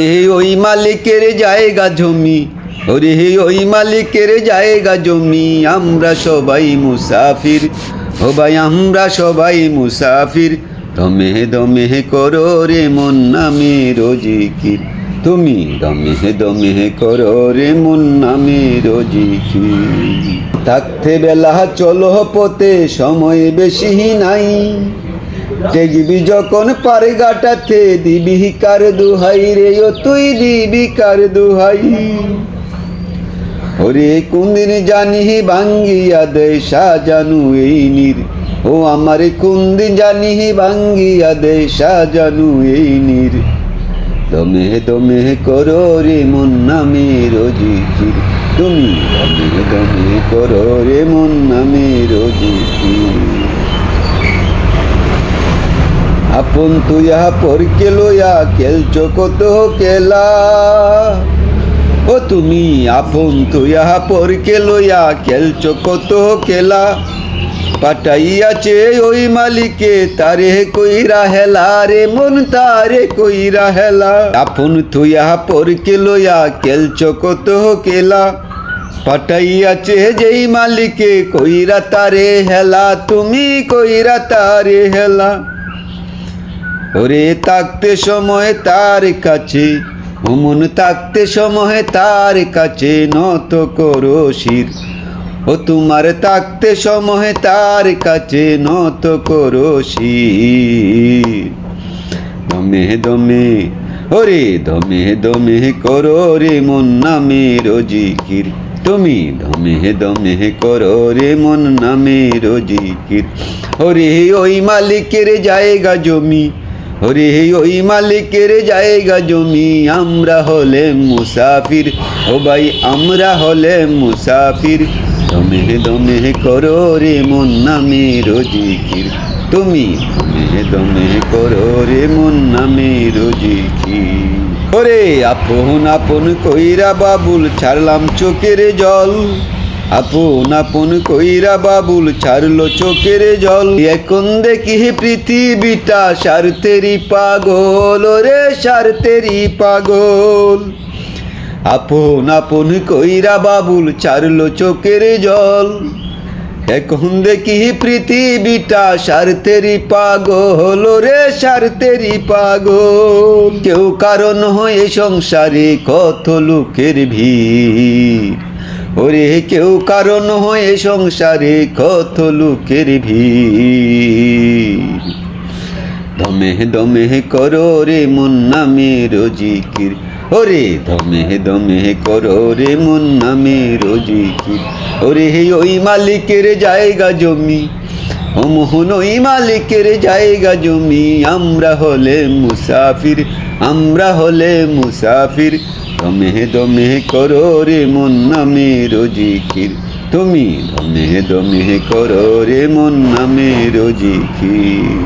এই ওই মালিকের জায়গা জমি। ওরে হে ওই মালিকের জায়গা জমি, আমরা সবাই মুসাফির। ও ভাই, আমরা সবাই মুসাফির। দমে দমে করো রে মন নামে রোজিকির তুমি দমে দমে করো রে মন নামে রোজিকির থাকতে বেলা চলো পথে, সময় বেশি নাই। দেখবি যখন পারে দিবি কার দুহাই রে, ও তুই দিবি কার দুহাই। ওরে ভাঙ্গিয়া এই নীর। ও আমার কুন্দিন ভাঙ্গিয়া এই নীর। করো রে মন নামে রোজিকির তুমি দমে করো রে মন নামে রোজিকির আপন তুয়া পরকে লইয়া খেলছো কত কেলা? ও তুমি আপন তুয়া পরকে লইয়া খেলছো কত কেলা? পাটাইয়াছে ওই মালিকে, তারে কইরা হেলা রে মন, তারে কইরা হেলা। আপন তুয়া পরকে লইয়া খেলছো কত কেলা? পাটাইয়াছে যেই মালিকে, কইরা তারে হেলা, তুমি কইরা তারে হেলা। ওরে তাকতে সময় তার কাছে মন তাকতে সময় তার কাছে নত করো শির। ও তোমার তাকতে সময় তার কাছে নত করো শির। দমে দমে, ওরে দমে দমে করো রে মন নামে রোজিকির তুমি দমে দমে করো রে মন নামে রোজিকির ওরে ওই মালিকের জায়গা জমি ওরে ওই মালিকের জায়গা জমি, আমরা হলে মুসাফির। ও ভাই, আমরা হলে মুসাফির। দমে দমে করো রে মন নামে রোজিকির তুমি দমে দমে করো রে মন নামে রোজিকির ওরে, আপন আপন কইরা বাবুল ছাড়লাম চোখের জল। আপন আপন কইরা বাবুল ছাড়লো চোখের জল। এখন দেখি পৃথিবীটা সারতেরি পাগল রে সারতেরি পাগল। আপন আপন কইরা বাবুল ছাড়লো চোখের জল। এখন দেখি পৃথিবীটা সারতেরি পাগল রে সারতেরি পাগল। কেউ কারণ হয়ে সংসারে কত লোকের ভিড়। ওরে কেউ কারণ হয়ে সংসারে কত লোকের ভিড়। দমে দমে করো রে মন নামে রোজিকির। ওরে দমে দমে করো রে মন নামে রোজিকির। ওরে হে ওই মালিকের জায়গা জমি ও মোহন ওই মালিকের জায়গা জমি। আমরা হলে মুসাফির, আমরা হলে মুসাফির। দমে দমে করো রে মন নামে রোজিকির তুমি দমে দমে করো রে মন নামে রোজিকির